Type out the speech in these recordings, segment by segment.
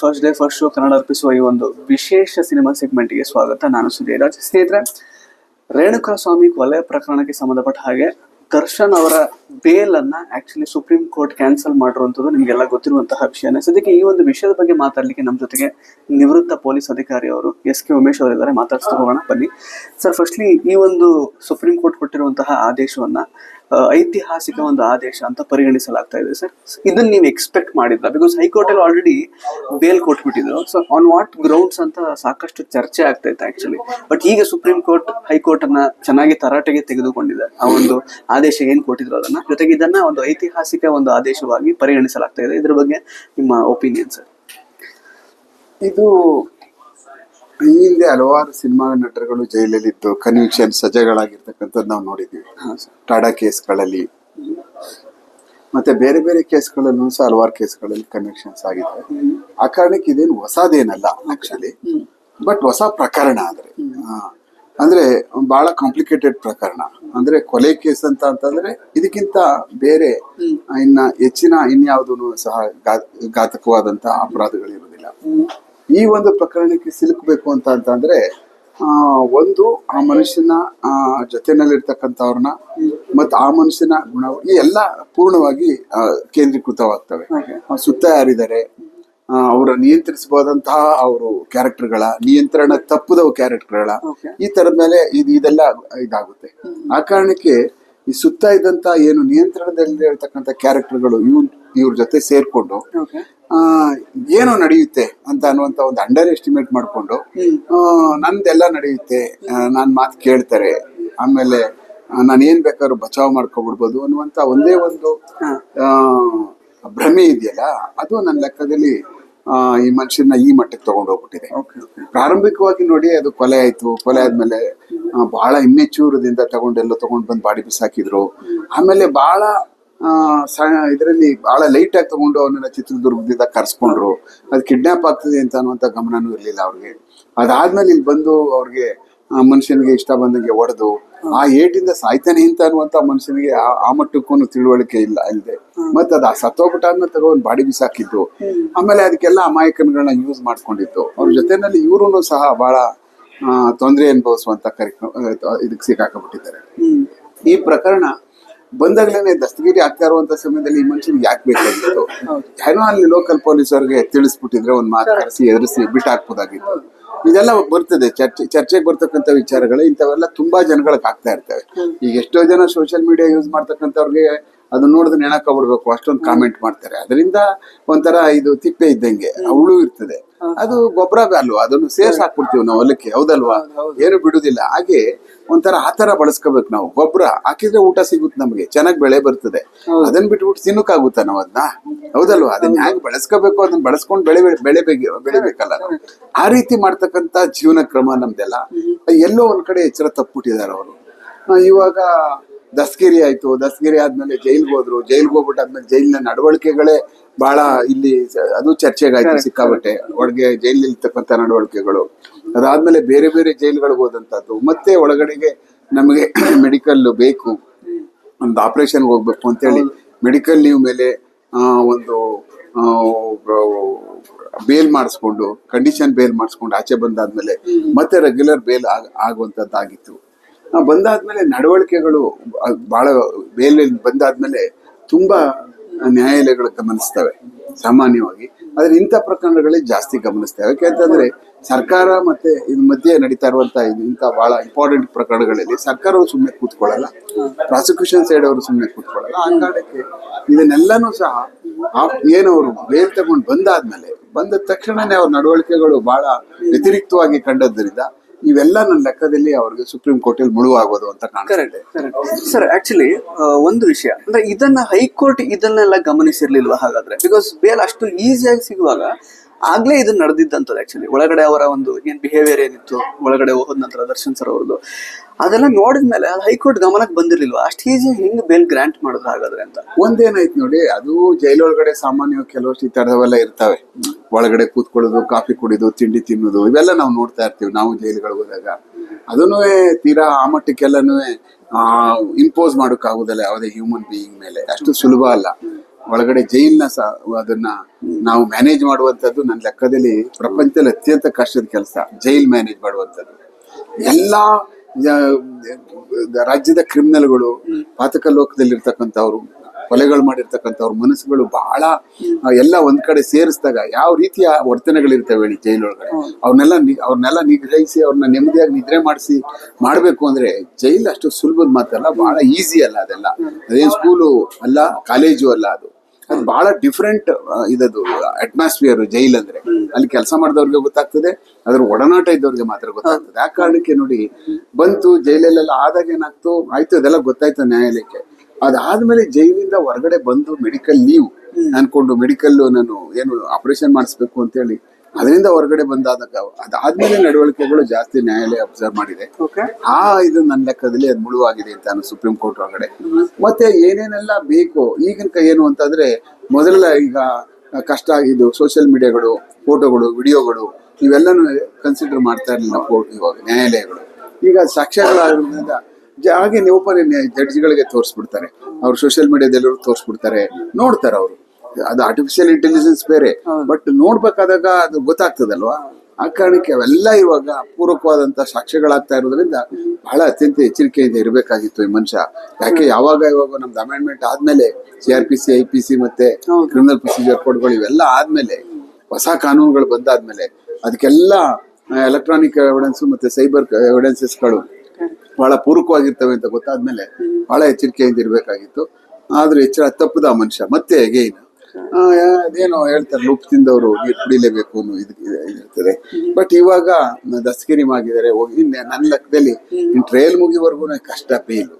First day first show Kannada ಅರ್ಪಿಸುವ ಈ ಒಂದು ವಿಶೇಷ ಸಿನಿಮಾ ಸೆಗ್ಮೆಂಟ್ಗೆ ಸ್ವಾಗತ. ನಾನು ಸುಜಯ್ ರಾಜ್. ಸ್ನೇಹಿತರೆ ರೇಣುಕಾ ಸ್ವಾಮಿ ಕೊಲೆ ಪ್ರಕರಣಕ್ಕೆ ಸಂಬಂಧಪಟ್ಟ ಹಾಗೆ ದರ್ಶನ್ ಅವರ ಬೇಲ್ ಅನ್ನ ಆಕ್ಚುಲಿ ಸುಪ್ರೀಂ ಕೋರ್ಟ್ ಕ್ಯಾನ್ಸಲ್ ಮಾಡಿರುವಂತದ್ದು ನಿಮ್ಗೆಲ್ಲ ಗೊತ್ತಿರುವಂತಹ ವಿಷಯನೇ. ಸದ್ಯಕ್ಕೆ ಈ ಒಂದು ವಿಷಯದ ಬಗ್ಗೆ ಮಾತಾಡ್ಲಿಕ್ಕೆ ನಮ್ಮ ಜೊತೆಗೆ ನಿವೃತ್ತ ಪೊಲೀಸ್ ಅಧಿಕಾರಿ ಅವರು ಎಸ್ ಕೆ ಉಮೇಶ್ ಅವರಿದ್ದಾರೆ. ಮಾತಾಡ್ಸ್ತಾ ಹೋಗೋಣ, ಬನ್ನಿ. ಸರ್ ಫಸ್ಟ್ಲಿ ಈ ಒಂದು ಸುಪ್ರೀಂ ಕೋರ್ಟ್ ಕೊಟ್ಟಿರುವಂತಹ ಆದೇಶವನ್ನ ಐತಿಹಾಸಿಕ ಒಂದು ಆದೇಶ ಅಂತ ಪರಿಗಣಿಸಲಾಗ್ತಾ ಇದೆ ಸರ್ ಇದನ್ನ ನೀವು ಎಕ್ಸ್ಪೆಕ್ಟ್ ಮಾಡಿದ್ರ? ಬಿಕಾಸ್ ಹೈಕೋರ್ಟ್ ಅಲ್ಲಿ ಆಲ್ರೆಡಿ ಬೇಲ್ ಕೊಟ್ಬಿಟ್ಟಿದ್ರು. ಸೊ ಆನ್ ವಾಟ್ ಗ್ರೌಂಡ್ಸ್ ಅಂತ ಸಾಕಷ್ಟು ಚರ್ಚೆ ಆಗ್ತಾ ಇತ್ತು ಆಕ್ಚುಲಿ ಬಟ್ ಈಗ ಸುಪ್ರೀಂ ಕೋರ್ಟ್ ಹೈಕೋರ್ಟ್ ಅನ್ನ ಚೆನ್ನಾಗಿ ತರಾಟೆಗೆ ತೆಗೆದುಕೊಂಡಿದೆ. ಆ ಒಂದು ಆದೇಶ ಏನ್ ಕೊಟ್ಟಿದ್ರು ಅದನ್ನ? ಜೊತೆಗೆ ಇದನ್ನ ಒಂದು ಐತಿಹಾಸಿಕ ಒಂದು ಆದೇಶವಾಗಿ ಪರಿಗಣಿಸಲಾಗ್ತಾ ಇದೆ. ಇದ್ರ ಬಗ್ಗೆ ನಿಮ್ಮ ಒಪಿನಿಯನ್ ಸರ್ ಇದು ಈ ಹಿಂದೆ ಹಲವಾರು ಸಿನಿಮಾ ನಟರುಗಳು ಜೈಲಲ್ಲಿದ್ದು ಕನ್ವಿಕ್ಷನ್ ಸಜೆಗಳಾಗಿರ್ತಕ್ಕಂಥದ್ದು ನಾವು ನೋಡಿದ್ದೀವಿ. ಟಾಡಾ ಕೇಸ್ಗಳಲ್ಲಿ. ಮತ್ತೆ ಬೇರೆ ಬೇರೆ ಕೇಸ್ಗಳಲ್ಲೂ ಸಹ ಹಲವಾರು ಕೇಸ್ಗಳಲ್ಲಿ ಕನ್ವಿಕ್ಷನ್ಸ್ ಆಗಿದೆ ಆ ಕಾರಣಕ್ಕೆ ಇದೇನು ಹೊಸದೇನಲ್ಲ ಆಕ್ಚುಲಿ ಬಟ್ ಹೊಸ ಪ್ರಕರಣ ಅಂದ್ರೆ. ಅಂದ್ರೆ ಬಹಳ ಕಾಂಪ್ಲಿಕೇಟೆಡ್ ಪ್ರಕರಣ. ಅಂದ್ರೆ ಕೊಲೆ ಕೇಸ್ ಅಂತ ಅಂತಂದ್ರೆ ಇದಕ್ಕಿಂತ ಬೇರೆ ಇನ್ನ ಹೆಚ್ಚಿನ ಇನ್ಯಾವುದೂ ಸಹ ಘಾತಕವಾದಂತಹ ಘಾತಕವಾದಂತ ಅಪರಾಧಗಳಿರುವುದಿಲ್ಲ ಈ ಒಂದು ಪ್ರಕರಣಕ್ಕೆ ಸಿಲುಕಬೇಕು ಅಂತ ಅಂತಂದ್ರೆ ಆ, ಒಂದು ಆ ಮನುಷ್ಯನ ಜೊತೆನಲ್ಲಿರ್ತಕ್ಕಂಥವ್ರನ್ನ ಮತ್ತು ಆ ಮನುಷ್ಯನ ಗುಣ ಈ ಎಲ್ಲ ಪೂರ್ಣವಾಗಿ ಕೇಂದ್ರೀಕೃತವಾಗ್ತವೆ. ಆ, ಸುತ್ತ ಯಾರಿದ್ದಾರೆ ಅವರ ನಿಯಂತ್ರಿಸಬಹುದಂತಹ ಅವರು ಕ್ಯಾರೆಕ್ಟರ್ಗಳ ನಿಯಂತ್ರಣ ತಪ್ಪದವು ಕ್ಯಾರೆಕ್ಟರ್ಗಳ ಈ ತರದ ಮೇಲೆ ಇದು ಇದೆಲ್ಲ ಇದಾಗುತ್ತೆ. ಆ ಕಾರಣಕ್ಕೆ ಈ ಸುತ್ತ ಇದ್ದಂತ ಏನು ನಿಯಂತ್ರಣದಲ್ಲಿ ಇರ್ತಕ್ಕಂಥ ಕ್ಯಾರೆಕ್ಟರ್ಗಳು ಇವ್ ಇವ್ರ ಜೊತೆ ಸೇರ್ಕೊಂಡು ಆ, ಏನೋ ನಡೆಯುತ್ತೆ ಅಂತ ಅನ್ನುವಂತ ಒಂದು ಅಂಡರ್ ಎಸ್ಟಿಮೇಟ್ ಮಾಡಿಕೊಂಡು ನಂದೆಲ್ಲ ನಡೆಯುತ್ತೆ ನಾನು ಮಾತು ಕೇಳ್ತಾರೆ ಆಮೇಲೆ ನಾನು ಏನ್ ಬೇಕಾದ್ರೂ ಬಚಾವ್ ಮಾಡ್ಕೊಬಿಡ್ಬೋದು ಅನ್ನುವಂತ ಒಂದೇ ಒಂದು ಭ್ರಮೆ ಇದೆಯಲ್ಲ ಅದು ನನ್ನ ಲೆಕ್ಕದಲ್ಲಿ ಈ ಮನುಷ್ಯನ ಈ ಮಟ್ಟಕ್ಕೆ ತಗೊಂಡು ಹೋಗ್ಬಿಟ್ಟಿದೆ. ಪ್ರಾರಂಭಿಕವಾಗಿ ನೋಡಿ ಅದು ಕೊಲೆ ಆಯ್ತು. ಕೊಲೆ ಆದ್ಮೇಲೆ ಬಹಳ ಇಮ್ಮೆಚೂರದಿಂದ ತಗೊಂಡೆಲ್ಲ ತಗೊಂಡು ಬಂದು ಬಾಡಿ ಬಿಸಾಕಿದ್ರು. ಆಮೇಲೆ ಬಹಳ ಇದರಲ್ಲಿ ಬಹಳ ಲೈಟ್ ಆಗಿ ತಗೊಂಡು ಅವನನ್ನ ಚಿತ್ರದುರ್ಗದಿಂದ ಕರ್ಸ್ಕೊಂಡ್ರು. ಅದು ಕಿಡ್ನಾಪ್ ಆಗ್ತದೆ ಅಂತ ಅನ್ನುವಂಥ ಗಮನನೂ ಇರಲಿಲ್ಲ ಅವ್ರಿಗೆ. ಅದಾದ್ಮೇಲೆ ಇಲ್ಲಿ ಬಂದು ಅವ್ರಿಗೆ ಆ ಮನುಷ್ಯನಿಗೆ ಇಷ್ಟ ಬಂದಂಗೆ ಹೊಡೆದು ಆ ಏಟಿಂದ ಸಾಯ್ತಾನೆ ಅಂತ ಅನ್ನುವಂತ ಮನುಷ್ಯನಿಗೆ ಆ- ಆ ಮಟ್ಟಕ್ಕೂ ತಿಳುವಳಿಕೆ ಇಲ್ಲ ಅಲ್ಲದೆ ಮತ್ತೆ ಅದು ಸತ್ತೋಗ್ಬಿಟ್ಟಾದ್ಮೇಲೆ ತಗೊಂಡ್ ಬಾಡಿ ಬಿಸಾಕಿದ್ದು. ಆಮೇಲೆ ಅದಕ್ಕೆಲ್ಲ ಅಮಾಯಕನ್ಗಳನ್ನ ಯೂಸ್ ಮಾಡ್ಕೊಂಡಿತ್ತು ಅವ್ರ ಜೊತೆನಲ್ಲಿ ಇವರು ಸಹ ಬಹಳ ತೊಂದರೆ ಅನುಭವಿಸುವಂತ ಕಾರ್ಯಕ್ರಮ ಇದಕ್ಕೆ ಸಿಕ್ಕಾಕಬಿಟ್ಟಿದ್ದಾರೆ. ಈ ಪ್ರಕರಣ ಬಂದಾಗ್ಲೇನೆ ದಸ್ತಗಿರಿ ಆಗ್ತಾ ಇರುವಂತ ಸಮಯದಲ್ಲಿ ಈ ಮನುಷ್ಯನಿಗೆ ಯಾಕೆ ಬೇಕಾಗಿತ್ತು? ಏನೋ ಅಲ್ಲಿ ಲೋಕಲ್ ಪೊಲೀಸ್ ಅವ್ರಿಗೆ ತಿಳಿಸ್ಬಿಟ್ಟಿದ್ರೆ ಒಂದ್ ಮಾತು ಕರೆಸಿ ಎದುರಿಸಿ ಬಿಟ್ಟು ಹಾಕ್ಬೋದಾಗಿತ್ತು ಇದೆಲ್ಲ ಬರ್ತದೆ. ಚರ್ಚೆ, ಚರ್ಚೆಗೆ ಬರ್ತಕ್ಕಂಥ ವಿಚಾರಗಳು ಇಂಥವೆಲ್ಲ ತುಂಬಾ ಜನಗಳಿಗೆ ಆಗ್ತಾ ಇರ್ತವೆ. ಈಗ ಎಷ್ಟೋ ಜನ ಸೋಷಿಯಲ್ ಮೀಡಿಯಾ ಯೂಸ್ ಮಾಡ್ತಕ್ಕಂಥವ್ರಿಗೆ ಅದನ್ನ ನೋಡಿದ್ರೆ ನೆನಕೊಬಿಡ್ಬೇಕು ಅಷ್ಟೊಂದು ಕಾಮೆಂಟ್ ಮಾಡ್ತಾರೆ. ಅದರಿಂದ ಒಂಥರ ಇದು ತಿಪ್ಪೆ ಇದ್ದಂಗೆ ಅವಳು ಇರ್ತದೆ. ಅದು ಗೊಬ್ಬರ ಅಲ್ವಾ ಅದನ್ನು ಸೇರ್ಸ್ ಹಾಕ್ಬಿಡ್ತೀವಿ ನಾವು ಹೊಲಕ್ಕೆ ಹೌದಲ್ವಾ? ಏನು ಬಿಡುದಿಲ್ಲ. ಹಾಗೆ ಒಂಥರ ಆತರ ಬಳಸ್ಕೋಬೇಕು ನಾವು. ಗೊಬ್ಬರ ಹಾಕಿದ್ರೆ ಊಟ ಸಿಗುತ್ತೆ ನಮಗೆ ಚೆನ್ನಾಗಿ ಬೆಳೆ ಬರ್ತದೆ. ಅದನ್ನ ಬಿಟ್ಬಿಟ್ಟು ತಿನ್ನಕ್ಕಾಗುತ್ತಾ ನಾವು ಅದನ್ನ ಹೌದಲ್ವಾ? ಅದನ್ನ ಹೇಗೆ ಬಳಸ್ಕೋಬೇಕು? ಅದನ್ನ ಬಳಸ್ಕೊಂಡು ಬೆಳೆ ಬೆಳೆ ಬೆಳಿಬೇಕಲ್ಲ ಆ ರೀತಿ ಮಾಡ್ತಕ್ಕಂತ ಜೀವನ ಕ್ರಮ ನಮ್ದೆಲ್ಲ. ಎಲ್ಲೋ ಒಂದ್ ಕಡೆ ಎಚ್ಚರ ತಪ್ಪಿಟ್ಟಿದ್ದಾರೆ ಅವರು. ಇವಾಗ ದಸ್ಗಿರಿ ಆಯ್ತು ದಸ್ಗಿರಿ ಆದ್ಮೇಲೆ ಜೈಲ್ಗೆ ಹೋದ್ರು. ಜೈಲ್ಗೆ ಹೋಗ್ಬಿಟ್ಟು ಜೈಲಿನ ನಡವಳಿಕೆಗಳೇ ಬಹಳ ಇಲ್ಲಿ ಅದು ಚರ್ಚೆಗಾಯ್ತು ಸಿಕ್ಕಾಬಟ್ಟೆ ಒಳಗೆ ಜೈಲಲ್ಲಿ ಇರ್ತಕ್ಕಂಥ ನಡವಳಿಕೆಗಳು. ಅದಾದ್ಮೇಲೆ ಬೇರೆ ಬೇರೆ ಜೈಲುಗಳಿಗೆ ಹೋದಂತದ್ದು ಮತ್ತೆ ಒಳಗಡೆಗೆ ನಮಗೆ ಮೆಡಿಕಲ್ ಬೇಕು. ಒಂದು ಆಪರೇಷನ್ಗೆ ಹೋಗ್ಬೇಕು ಅಂತೇಳಿ ಮೆಡಿಕಲ್ ಲೀವ್ ಮೇಲೆ ಒಂದು ಬೇಲ್ ಮಾಡಿಸ್ಕೊಂಡು ಕಂಡೀಷನ್ ಬೇಲ್ ಮಾಡಿಸ್ಕೊಂಡು ಆಚೆ ಬಂದಾದ್ಮೇಲೆ ಮತ್ತೆ ರೆಗ್ಯುಲರ್ ಬೇಲ್ ಆಗುವಂತದ್ದಾಗಿತ್ತು ಆ, ಬಂದಾದ್ಮೇಲೆ ನಡವಳಿಕೆಗಳು ಬಹಳ ಮೇಲೆ ಬಂದಾದ್ಮೇಲೆ ತುಂಬಾ ನ್ಯಾಯಾಲಯಗಳು ಗಮನಿಸ್ತವೆ ಸಾಮಾನ್ಯವಾಗಿ. ಆದ್ರೆ ಇಂಥ ಪ್ರಕರಣಗಳೇ ಜಾಸ್ತಿ ಗಮನಿಸ್ತವೆ. ಯಾಕೆಂತಂದ್ರೆ ಸರ್ಕಾರ ಮತ್ತೆ ಇದ್ರ ಮಧ್ಯೆ ನಡೀತಾ ಇರುವಂತ ಇಂಥ ಬಹಳ ಇಂಪಾರ್ಟೆಂಟ್ ಪ್ರಕರಣಗಳಲ್ಲಿ ಸರ್ಕಾರವು ಸುಮ್ಮನೆ ಕೂತ್ಕೊಳ್ಳಲ್ಲ. ಪ್ರಾಸಿಕ್ಯೂಷನ್ ಸೈಡ್ ಅವರು ಸುಮ್ಮನೆ ಕೂತ್ಕೊಳ್ಳಲ್ಲ. ಕಾರಣಕ್ಕೆ ಇದನ್ನೆಲ್ಲನೂ ಸಹ ಏನು ಅವರು ಬೇಲ್ ತಗೊಂಡು ಬಂದಾದ್ಮೇಲೆ ಬಂದ ತಕ್ಷಣನೇ ಅವ್ರ ನಡವಳಿಕೆಗಳು ಬಹಳ ವ್ಯತಿರಿಕ್ತವಾಗಿ ಕಂಡದ್ರಿಂದ ಇವೆಲ್ಲ ನನ್ನ ಲೆಕ್ಕದಲ್ಲಿ ಅವ್ರಿಗೆ ಸುಪ್ರೀಂ ಕೋರ್ಟ್ ಅಲ್ಲಿ ಮುಳುವಾಗೋದು ಅಂತ ಕರೆಕ್ಟ್ ಸರ್ ಆಕ್ಚುಲಿ ಒಂದು ವಿಷಯ, ಅಂದ್ರೆ ಇದನ್ನ ಹೈಕೋರ್ಟ್ ಇದನ್ನೆಲ್ಲ ಗಮನಿಸಿರ್ಲಿಲ್ವಾ ಹಾಗಾದ್ರೆ? ಬಿಕಾಸ್ ಬೇಲ್ ಅಷ್ಟು ಈಸಿಯಾಗಿ ಸಿಗುವಾಗ ಆಗ್ಲೇ ಇದು ನಡೆದಿದ್ದಂತದ್ದು ಆಕ್ಚುಲಿ ಒಳಗಡೆ ಅವರ ಒಂದು ಏನ್ ಬಿಹೇವಿಯರ್ ಏನಿತ್ತು, ಒಳಗಡೆ ಹೋದ ನಂತರ ದರ್ಶನ್ ಸರ್ ಅವ್ರದ್ದು, ಅದೆಲ್ಲ ನೋಡಿದ್ಮೇಲೆ ಅದು ಹೈಕೋರ್ಟ್ ಗಮನಕ್ಕೆ ಬಂದಿರ್ಲಿಲ್ವಾ? ಅಷ್ಟು ಈಜಿ ಹಿಂಗ್ ಬೇಲ್ ಗ್ರಾಂಟ್ ಮಾಡೋದು ಹಾಗಾದ್ರೆ ಅಂತ. ಒಂದೇನಾಯ್ತು ನೋಡಿ, ಅದು ಜೈಲೊಳಗಡೆ ಸಾಮಾನ್ಯವಾಗಿ ಕೆಲವಷ್ಟು ಈ ತರದವೆಲ್ಲ ಇರ್ತವೆ. ಒಳಗಡೆ ಕೂತ್ಕೊಳ್ಳೋದು, ಕಾಫಿ ಕುಡಿದು, ತಿಂಡಿ ತಿನ್ನೋದು, ಇವೆಲ್ಲ ನಾವು ನೋಡ್ತಾ ಇರ್ತೀವಿ ನಾವು ಜೈಲುಗಳಿಗೆ ಹೋದಾಗ. ಅದನ್ನು ತೀರಾ ಆ ಮಟ್ಟಕ್ಕೆಲ್ಲನೂ ಇಂಪೋಸ್ ಮಾಡೋಕ್ಕಾಗೋದಲ್ಲ ಯಾವುದೇ ಹ್ಯೂಮನ್ ಬೀಯಿಂಗ್ ಮೇಲೆ. ಅಷ್ಟು ಸುಲಭ ಅಲ್ಲ. ಒಳಗಡೆ ಜೈಲ್ನ ಸಹ ಅದನ್ನ ನಾವು ಮ್ಯಾನೇಜ್ ಮಾಡುವಂತದ್ದು ನನ್ನ ಲೆಕ್ಕದಲ್ಲಿ ಪ್ರಪಂಚದಲ್ಲಿ ಅತ್ಯಂತ ಕಷ್ಟದ ಕೆಲಸ, ಜೈಲ್ ಮ್ಯಾನೇಜ್ ಮಾಡುವಂತದ್ದು ಎಲ್ಲಾ ರಾಜ್ಯದ ಕ್ರಿಮಿನಲ್ಗಳು ಪಾತಕ ಲೋಕದಲ್ಲಿರ್ತಕ್ಕಂಥವ್ರು, ಕೊಲೆಗಳು ಮಾಡಿರ್ತಕ್ಕಂಥವ್ರ, ಮನಸ್ಸುಗಳು ಬಹಳ ಎಲ್ಲ ಒಂದ್ ಕಡೆ ಸೇರಿಸಿದಾಗ ಯಾವ ರೀತಿಯ ವರ್ತನೆಗಳಿರ್ತವೆ ಹೇಳಿ ಜೈಲೊಳಗಡೆ? ಅವ್ರನ್ನೆಲ್ಲ ನಿ- ಅವ್ರನ್ನೆಲ್ಲ ನಿಗ್ರಹಿಸಿ, ಅವ್ರನ್ನ ನೆಮ್ಮದಿಯಾಗಿ ನಿದ್ರೆ ಮಾಡಿಸಿ, ಮಾಡಬೇಕು ಅಂದ್ರೆ ಜೈಲ್ ಅಷ್ಟು ಸುಲಭದ ಮಾತಲ್ಲ, ಬಹಳ ಈಸಿ ಅಲ್ಲ ಅದೆಲ್ಲ. ಅದೇನು ಸ್ಕೂಲು ಅಲ್ಲ ಕಾಲೇಜು ಅಲ್ಲ ಅದು. ಅದು ಬಹಳ ಡಿಫ್ರೆಂಟ್ ಇದದು ಅಟ್ಮಾಸ್ಫಿಯರ್ ಜೈಲ್ ಅಂದ್ರೆ. ಅಲ್ಲಿ ಕೆಲಸ ಮಾಡಿದವ್ರಿಗೆ ಗೊತ್ತಾಗ್ತದೆ ಅದ್ರ ಒಡನಾಟ ಇದ್ದವ್ರಿಗೆ ಮಾತ್ರ ಗೊತ್ತಾಗ್ತದೆ. ಆ ಕಾರಣಕ್ಕೆ ನೋಡಿ ಬಂತು ಜೈಲಲ್ಲೆಲ್ಲ ಆದಾಗ ಏನಾಗ್ತು ಆಯ್ತು ಅದೆಲ್ಲ ಗೊತ್ತಾಯ್ತು ನ್ಯಾಯಾಲಯಕ್ಕೆ. ಅದಾದ್ಮೇಲೆ ಜೈಲಿಂದ ಹೊರಗಡೆ ಬಂದು ಮೆಡಿಕಲ್ ಲೀವ್ ಅನ್ಕೊಂಡು ಮೆಡಿಕಲ್ ನಾನು ಏನು ಆಪರೇಷನ್ ಮಾಡಿಸ್ಬೇಕು ಅಂತೇಳಿ ಅದರಿಂದ ಹೊರಗಡೆ ಬಂದಾದಾಗ ಅದಾದ್ಮೇಲೆ ನಡವಳಿಕೆಗಳು ಜಾಸ್ತಿ ನ್ಯಾಯಾಲಯ ಅಬ್ಸರ್ವ್ ಮಾಡಿದೆ. ಆ ಇದು ನನ್ನ ಲೆಕ್ಕದಲ್ಲಿ ಅದು ಮುಳುವಾಗಿದೆ ಅಂತ ನಾನು ಸುಪ್ರೀಂ ಕೋರ್ಟ್ ಒಳಗಡೆ. ಮತ್ತೆ ಏನೇನೆಲ್ಲ ಬೇಕು? ಈಗಿನ ಕೈ ಏನು ಅಂತಂದ್ರೆ ಮೊದಲೆಲ್ಲ ಈಗ ಕಷ್ಟ ಇದು ಸೋಷಿಯಲ್ ಮೀಡಿಯಾಗಳು ಫೋಟೋಗಳು ವಿಡಿಯೋಗಳು ಇವೆಲ್ಲನೂ ಕನ್ಸಿಡರ್ ಮಾಡ್ತಾ ಇರಲಿಲ್ಲ ಕೋರ್ಟ್ ಇವಾಗ ನ್ಯಾಯಾಲಯಗಳು. ಈಗ ಸಾಕ್ಷ್ಯಗಳಾಗಿರೋದ್ರಿಂದ ಹಾಗೆ ನೀವು ಜಡ್ಜ್ಗಳಿಗೆ ತೋರಿಸ್ಬಿಡ್ತಾರೆ. ಅವ್ರು ಸೋಷಿಯಲ್ ಮೀಡಿಯಾದಲ್ಲಿ ತೋರಿಸ್ಬಿಡ್ತಾರೆ. ನೋಡ್ತಾರೆ ಅವರು. ಅದು ಆರ್ಟಿಫಿಷಿಯಲ್ ಇಂಟೆಲಿಜೆನ್ಸ್ ಬೇರೆ. ಬಟ್ ನೋಡ್ಬೇಕಾದಾಗ ಅದು ಗೊತ್ತಾಗ್ತದಲ್ವಾ? ಆ ಕಾರಣಕ್ಕೆ ಅವೆಲ್ಲ ಇವಾಗ ಪೂರಕವಾದಂತ ಸಾಕ್ಷ್ಯಗಳಾಗ್ತಾ ಇರೋದ್ರಿಂದ ಬಹಳ ಅತ್ಯಂತ ಎಚ್ಚರಿಕೆಯಿಂದ ಇರಬೇಕಾಗಿತ್ತು ಈ ಮನುಷ್ಯ. ಯಾಕೆ ಯಾವಾಗ ಇವಾಗ ನಮ್ದು ಅಮೆಂಡ್ಮೆಂಟ್ ಆದ್ಮೇಲೆ C R P C I P C ಮತ್ತೆ ಕ್ರಿಮಿನಲ್ ಪ್ರೊಸೀಜರ್ ಕೋಡ್ಗಳು ಇವೆಲ್ಲ ಆದ್ಮೇಲೆ ಹೊಸ ಕಾನೂನುಗಳು ಬಂದಾದ್ಮೇಲೆ ಅದಕ್ಕೆಲ್ಲ ಎಲೆಕ್ಟ್ರಾನಿಕ್ ಎವಿಡೆನ್ಸ್ ಮತ್ತೆ ಸೈಬರ್ ಎವಿಡೆನ್ಸಸ್ಗಳು ಬಹಳ ಪೂರಕವಾಗಿರ್ತವೆ ಅಂತ ಗೊತ್ತಾದ್ಮೇಲೆ ಬಹಳ ಎಚ್ಚರಿಕೆಯಿಂದ ಇರಬೇಕಾಗಿತ್ತು. ಆದ್ರೆ ಎಚ್ಚರ ತಪ್ಪದ ಮನುಷ್ಯ. ಮತ್ತೆ ಅಗೈನ್ ಅದೇನೋ ಹೇಳ್ತಾರೆ ಲೂಪ್ ತಿಂದವರು ನೀರು ಕುಡಿಲೇಬೇಕು ಅನ್ನೋ ಇದು ಇರ್ತದೆ ಬಟ್ ಇವಾಗ ದಸ್ಕಿರಿ ಆಗಿದ್ದಾರೆ ಹೋಗಿ ನನ್ನ ಲೆಕ್ಕದಲ್ಲಿ ಟ್ರಯಲ್ ಮುಗಿವರೆಗೂ ಕಷ್ಟ ಬೇಲ್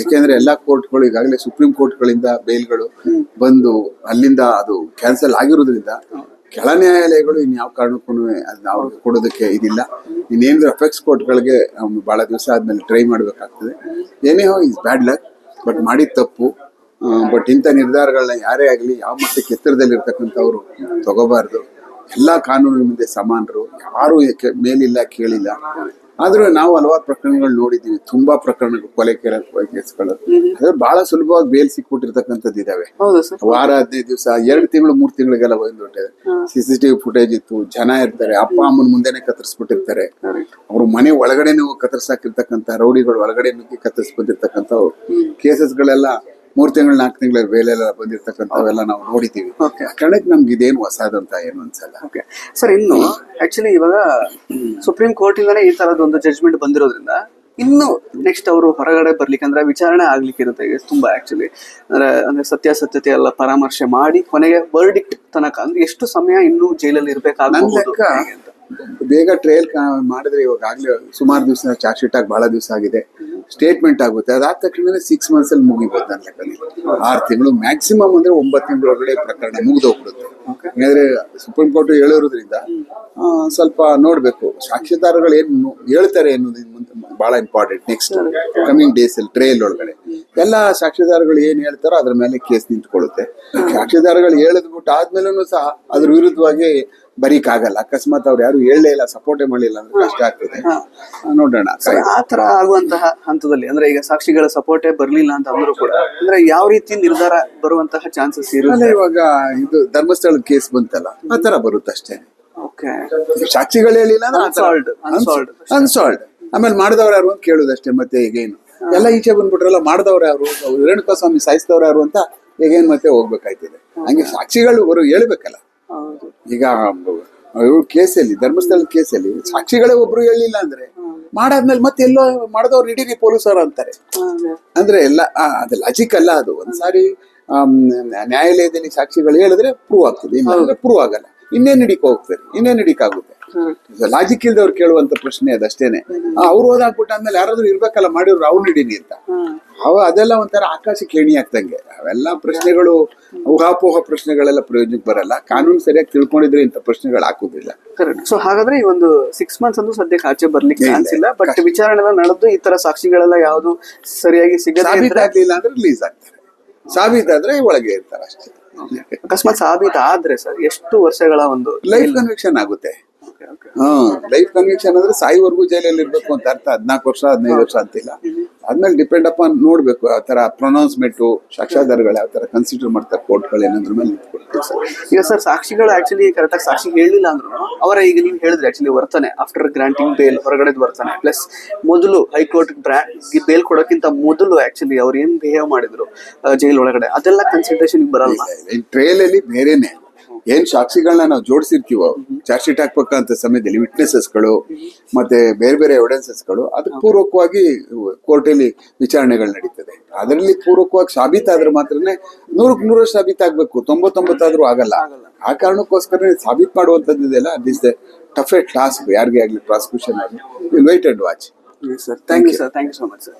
ಯಾಕೆಂದ್ರೆ ಎಲ್ಲಾ ಕೋರ್ಟ್ಗಳು ಈಗಾಗಲೇ ಸುಪ್ರೀಂ ಕೋರ್ಟ್ಗಳಿಂದ ಬೇಲ್ಗಳು ಬಂದು ಅಲ್ಲಿಂದ ಅದು ಕ್ಯಾನ್ಸಲ್ ಆಗಿರೋದ್ರಿಂದ ಕೆಳ ನ್ಯಾಯಾಲಯಗಳು ಇನ್ಯಾವ ಕಾರಣಕ್ಕೂ ಅವ್ರಿಗೆ ನಾವು ಕೊಡೋದಕ್ಕೆ ಇದಿಲ್ಲ. ಇನ್ನೇನಿದ್ರೆ ಅಫೆಕ್ಸ್ ಕೋರ್ಟ್ಗಳಿಗೆ ಬಹಳ ದಿವಸ ಆದ್ಮೇಲೆ ಟ್ರೈ ಮಾಡ್ಬೇಕಾಗ್ತದೆ. ಏನೇ ಹೋ ಇಸ್ ಬ್ಯಾಡ್ ಲಕ್ ಬಟ್ ಮಾಡಿದ ತಪ್ಪು. ಬಟ್ ಇಂಥ ನಿರ್ಧಾರಗಳನ್ನ ಯಾರೇ ಆಗಲಿ ಯಾವ ಮಟ್ಟಕ್ಕೆ ಎತ್ತರದಲ್ಲಿರ್ತಕ್ಕಂಥವ್ರು ತಗೋಬಾರ್ದು. ಎಲ್ಲ ಕಾನೂನಿನ ಮುಂದೆ ಸಮಾನರು ಯಾರು ಮೇಲಿಲ್ಲ ಕೇಳಿಲ್ಲ. ಆದ್ರೂ ನಾವು ಹಲವಾರು ಪ್ರಕರಣಗಳು ನೋಡಿದ್ದೀವಿ. ತುಂಬಾ ಪ್ರಕರಣಗಳು ಕೊಲೆ ಕೆಲ ಕೇಸ್ಗಳು. ಅದ್ರ ಬಹಳ ಸುಲಭವಾಗಿ ಬೇಲ್ ಸಿಕ್ಬಿಟ್ಟಿರ್ತಕ್ಕಂಥದ್ದು ಇದಾವೆ. ವಾರ ಹದಿನೈದು ದಿವಸ ಎರಡು ತಿಂಗಳು ಮೂರು ತಿಂಗಳಿಗೆಲ್ಲ ಬಂದ್ಬಿಟ್ಟಿದೆ ಸಿ ಸಿ ಟಿವಿ ಫುಟೇಜ್ ಇತ್ತು ಜನ ಇರ್ತಾರೆ ಅಪ್ಪ ಅಮ್ಮನ ಮುಂದೆನೆ ಕತ್ತರಿಸ್ಬಿಟ್ಟಿರ್ತಾರೆ. ಅವ್ರ ಮನೆ ಒಳಗಡೆನೂ ಕತ್ತರಿಸಾಕಿರ್ತಕ್ಕಂಥ ರೌಡಿಗಳು ಒಳಗಡೆ ನುಗ್ಗಿ ಕತ್ತರಿಸ್ಬಿಟ್ಟಿರ್ತಕ್ಕಂಥವ್ರು. ಬಂದಿರ್ತಕ್ಕಂಥವು ಕೇಸಸ್ಗಳೆಲ್ಲ ಮೂರ್ ತಿಂಗಳು ನಾಲ್ಕು ತಿಂಗಳ ಬೇಲೆಲ್ಲ ಬಂದಿರ್ತಕ್ಕಂಥವೆಲ್ಲ ನಾವು ನೋಡಿದ್ದೀವಿ. ಕಳೆಗೆ ನಮ್ಗೆ ಇದೇನು ಹೊಸದಂತ ಏನು ಅನ್ಸಲ್ಲ. ಓಕೆ ಸರ್ ಇನ್ನು ಆಕ್ಚುಲಿ ಇವಾಗ ಸುಪ್ರೀಂ ಕೋರ್ಟ್ ಇಂದಾನೆ ಈ ತರದ ಒಂದು ಜಡ್ಜ್ಮೆಂಟ್ ಬಂದಿರೋದ್ರಿಂದ ಇನ್ನು ನೆಕ್ಸ್ಟ್ ಅವರು ಹೊರಗಡೆ ಬರ್ಲಿಕ್ಕೆ ಅಂದ್ರೆ ವಿಚಾರಣೆ ಆಗ್ಲಿಕ್ಕೆ ಇರುತ್ತೆ ತುಂಬಾ ಆಕ್ಚುಲಿ ಅಂದ್ರೆ ಅಂದ್ರೆ ಸತ್ಯಾಸತ್ಯತೆ ಎಲ್ಲ ಪರಾಮರ್ಶೆ ಮಾಡಿ ಕೊನೆಗೆ ವರ್ಡಿಕ್ಟ್ ತನಕ ಅಂದ್ರೆ ಎಷ್ಟು ಸಮಯ ಇನ್ನೂ ಜೈಲಲ್ಲಿ ಇರ್ಬೇಕಾಗ ಬೇಗ ಟ್ರಯಲ್ ಮಾಡಿದ್ರೆ ಇವಾಗ ಆಗ್ಲೇ ಸುಮಾರು ದಿವಸ ಚಾರ್ಜ್ ಶೀಟ್ ಆಗಿ ಬಹಳ ದಿವಸ ಆಗಿದೆ. ಸ್ಟೇಟ್ಮೆಂಟ್ ಆಗುತ್ತೆ. ಅದಾದ ತಕ್ಷಣ ಸಿಕ್ಸ್ ಮಂತ್ಸ್ ಅಲ್ಲಿ ಮುಗಿಬಹುದು ನನ್ನ ಲೆಕ್ಕದಲ್ಲಿ ಆರು ತಿಂಗಳು ಮ್ಯಾಕ್ಸಿಮಮ್ ಅಂದ್ರೆ ಒಂಬತ್ತು ತಿಂಗಳ ಒಳಗಡೆ ಪ್ರಕರಣ ಮುಗಿದೋಗ್ಬಿಡುತ್ತೆ. ಯಾಕಂದ್ರೆ ಸುಪ್ರೀಂ ಕೋರ್ಟ್ ಹೇಳಿರೋದ್ರಿಂದ ಸ್ವಲ್ಪ ನೋಡ್ಬೇಕು. ಸಾಕ್ಷಿದಾರಗಳು ಏನು ಹೇಳ್ತಾರೆ ಅನ್ನೋದು ಬಹಳ ಇಂಪಾರ್ಟೆಂಟ್ ನೆಕ್ಸ್ಟ್ ಕಮಿಂಗ್ ಡೇಸ್ ಅಲ್ಲಿ ಟ್ರೇಲ್ ಒಳಗಡೆ. ಎಲ್ಲ ಸಾಕ್ಷಿದಾರಗಳು ಏನ್ ಹೇಳ್ತಾರೋ ಅದ್ರ ಮೇಲೆ ಕೇಸ್ ನಿಂತ್ಕೊಳ್ಳುತ್ತೆ. ಸಾಕ್ಷಿದಾರಗಳು ಹೇಳಿದ್ಬಿಟ್ಟು ಆದ್ಮೇಲೂ ಸಹ ಅದ್ರ ವಿರುದ್ಧವಾಗಿ ಬರೀಕಾಗಲ್ಲ. ಅಕಸ್ಮಾತ್ ಅವ್ರು ಯಾರು ಹೇಳಲೇ ಇಲ್ಲ ಸಪೋರ್ಟೇ ಮಾಡಲಿಲ್ಲ ಅಂದ್ರೆ ಕಷ್ಟ ಆಗ್ತದೆ. ನೋಡೋಣ. ಆ ತರ ಆಗುವಂತಹ ಹಂತದಲ್ಲಿ ಅಂದ್ರೆ ಈಗ ಸಾಕ್ಷಿಗಳ ಸಪೋರ್ಟೇ ಬರ್ಲಿಲ್ಲ ಅಂತ ಅಂದ್ರು ಕೂಡ ಅಂದ್ರೆ ಯಾವ ರೀತಿ ನಿರ್ಧಾರ ಬರುವಂತಹ ಚಾನ್ಸಸ್ ಇರುತ್ತೆ? ಇವಾಗ ಇದು ಧರ್ಮಸ್ಥಳ ಕೇಸ್ ಬಂತಲ್ಲ ಆ ತರ ಬರುತ್ತೆ ಅಷ್ಟೇ. ಓಕೆ ಸಾಕ್ಷಿಗಳು ಹೇಳಿಲ್ಲ. ಅನ್ಸಾಲ್ಡ್ ಆಮೇಲೆ ಮಾಡಿದವ್ರು ಯಾರು ಅಂತ ಕೇಳುದಷ್ಟೇ ಮತ್ತೆ ಈಗೇನು. ಎಲ್ಲ ಈಚೆ ಬಂದ್ಬಿಟ್ರಲ್ಲ ಮಾಡಿದವ್ರು ಯಾರು? ರೇಣುಕಾ ಸ್ವಾಮಿ ಸಾಯಿಸಿದವ್ರು ಯಾರು ಅಂತ ಈಗೇನು ಮತ್ತೆ ಹೋಗ್ಬೇಕಾಯ್ತಿದೆ. ಹಂಗೆ ಸಾಕ್ಷಿಗಳು ಅವರು ಹೇಳ್ಬೇಕಲ್ಲ. ಈಗ ಇವ್ರ ಕೇಸಲ್ಲಿ ಧರ್ಮಸ್ಥಳದ ಕೇಸಲ್ಲಿ ಸಾಕ್ಷಿಗಳೇ ಒಬ್ರು ಹೇಳಿಲ್ಲ ಅಂದ್ರೆ ಮಾಡಾದ್ಮೇಲೆ ಮತ್ತೆ ಎಲ್ಲೋ ಮಾಡದವ್ರು ಇಡೀ ಪೊಲೀಸರು ಅಂತಾರೆ. ಅಂದ್ರೆ ಎಲ್ಲ ಅದು ಲಾಜಿಕ್ ಅಲ್ಲ ಅದು. ಒಂದ್ಸಾರಿ ನ್ಯಾಯಾಲಯದಲ್ಲಿ ಸಾಕ್ಷಿಗಳು ಹೇಳಿದ್ರೆ ಪ್ರೂವ್ ಆಗ್ತದೆ. ಇಲ್ಲ ಅಂದ್ರೆ ಪ್ರೂವ್ ಆಗಲ್ಲ. ಇನ್ನೇನ್ ಹಿಡಿಕ್ ಹೋಗ್ತಾರೆ? ಇನ್ನೇನ್ ಹಿಡಿಕ್ ಆಗುತ್ತೆ? ಲಾಜಿಕ್ ಇಲ್ದವ್ರು ಕೇಳುವಂತ ಪ್ರಶ್ನೆ ಅದಷ್ಟೇನೆ ಅವ್ರು ಓದಾಕ್ಬಿಟ್ಟು ಆದ್ಮೇಲೆ ಯಾರಾದ್ರೂ ಇರ್ಬೇಕಲ್ಲ ಮಾಡಿದ್ರು ಅವ್ರು ಹಿಡೀನಿ ಅಂತ. ಅವ ಅದೆಲ್ಲ ಒಂಥರ ಆಕಾಶಕ್ಕೆ ಏಣಿ ಆಗ್ತಂಗೆ. ಅವೆಲ್ಲ ಪ್ರಶ್ನೆಗಳು ಊಹಾಪೋಹ ಪ್ರಶ್ನೆಗಳೆಲ್ಲ ಪ್ರಯೋಜನಕ್ಕೆ ಬರಲ್ಲ. ಕಾನೂನು ಸರಿಯಾಗಿ ತಿಳ್ಕೊಂಡಿದ್ರೆ ಇಂಥ ಪ್ರಶ್ನೆಗಳು ಹಾಕೋದಿಲ್ಲ. ಕರೆಕ್ಟ್ ಸೊ ಹಾಗಾದ್ರೆ ಈ ಒಂದು ಸಿಕ್ಸ್ ಮಂತ್ಸ್ ಅಂತೂ ಸದ್ಯಕ್ಕೆ ಆಚೆ ಬರ್ಲಿಕ್ಕೆ ಚಾನ್ಸ್ ಇಲ್ಲ ಬಟ್. ವಿಚಾರಣೆ ನಡೆದು ಈ ತರ ಸಾಕ್ಷಿಗಳೆಲ್ಲ ಯಾವುದು ಸರಿಯಾಗಿ ಸಾಬೀತಾಗ್ಲಿಲ್ಲ ಅಂದ್ರೆ ರಿಲೀಸ್ ಆಗ್ತಾರೆ. ಸಾಬೀತಾದ್ರೆ ಒಳಗೆ ಇರ್ತಾರೆ ಅಷ್ಟೇ. ಅಕಸ್ಮಾತ್ ಸಾಬೀತ್ ಆದ್ರೆ ಸರ್ ಎಷ್ಟು ವರ್ಷಗಳ ಒಂದು ಲೈಫ್ ಕನ್ವಿಕ್ಷನ್ ಆಗುತ್ತೆ. ಹ್ಮ್ ಲೈಫ್ ಕನ್ವಿಕ್ಷನ್ ಅಂದ್ರೆ ಸಾಯಿವರೆಗೂ ಜೈಲಲ್ಲಿ ಇರ್ಬೇಕು ಅಂತ ಅರ್ಥ. ಹದಿನಾಲ್ಕು ವರ್ಷ ಹದಿನೈದು ವರ್ಷ ಅಂತಿಲ್ಲ. ಅದ್ಮೇಲೆ ಡಿಪೆಂಡ್ ಅಪ್ ನೋಡ್ಬೇಕು ಆ ತರ ಪ್ರೊನೌನ್ಸ್ಮೆಂಟ್ ಸಾಕ್ಷ್ಯಾಧಾರಗಳು ಯಾವ ತರ ಕನ್ಸಿಡರ್ ಮಾಡ್ತಾರೆ ಕೋರ್ಟ್ಗಳು ಏನಂದ್ರ ಮೇಲೆ ಸರ್. ಈಗ ಸರ್ ಸಾಕ್ಷಿಗಳು ಆಕ್ಚುಲಿ ಕರೆಕ್ಟಾಗಿ ಸಾಕ್ಷಿ ಹೇಳಿಲ್ಲ ಅಂದ್ರು ಅವರ ಈಗ ನೀವು ಹೇಳಿದ್ರೆ ಆಕ್ಚುಲಿ ವರ್ತನೆ ಆಫ್ಟರ್ ಗ್ರಾಂಟಿಂಗ್ ಬೇಲ್ ಹೊರಗಡೆ ವರ್ತನೆ ಪ್ಲಸ್ ಮೊದಲು ಹೈಕೋರ್ಟ್ ಬೇಲ್ ಕೊಡೋಕ್ಕಿಂತ ಮೊದಲು ಆಕ್ಚುಲಿ ಅವ್ರು ಏನ್ ಬಿಹೇವ್ ಮಾಡಿದ್ರು ಜೈಲ್ ಒಳಗಡೆ ಅದೆಲ್ಲ ಕನ್ಸಿಡರೇಷನ್ ಬರಲ್ಲ. ಅಲ್ಲಿ ಬೇರೆನೆ. ಏನ್ ಸಾಕ್ಷಿಗಳನ್ನ ನಾವು ಜೋಡಿಸಿರ್ತೀವೋ ಚಾರ್ಜ್ ಶೀಟ್ ಹಾಕ್ಬೇಕಂತ ಸಮಯದಲ್ಲಿ ವಿಟ್ನೆಸಸ್ಗಳು ಮತ್ತೆ ಬೇರೆ ಬೇರೆ ಎವಿಡೆನ್ಸಸ್ಗಳು ಅದಕ್ಕೆ ಪೂರ್ವಕವಾಗಿ ಕೋರ್ಟಲ್ಲಿ ವಿಚಾರಣೆಗಳು ನಡೀತದೆ. ಅದರಲ್ಲಿ ಪೂರ್ವಕವಾಗಿ ಸಾಬೀತಾದ್ರೆ ಮಾತ್ರನೇ ನೂರಕ್ಕೆ ನೂರು ಸಾಬೀತಾಗ್ಬೇಕು ತೊಂಬತ್ತೊಂಬತ್ತಾದ್ರೂ ಆಗಲ್ಲ. ಆ ಕಾರಣಕ್ಕೋಸ್ಕರ ಸಾಬೀತ್ ಮಾಡುವಂತದ್ದು ಇದೆಯಲ್ಲ ದಿಸ್ ದ ಟಫೆ ಟಾಸ್ಕ್ ಯಾರಿಗೆ ಆಗ್ಲಿ ಪ್ರಾಸಿಕ್ಯೂಷನ್ ಆಗಲಿ will wait and watch sir thank you sir thank you so much sir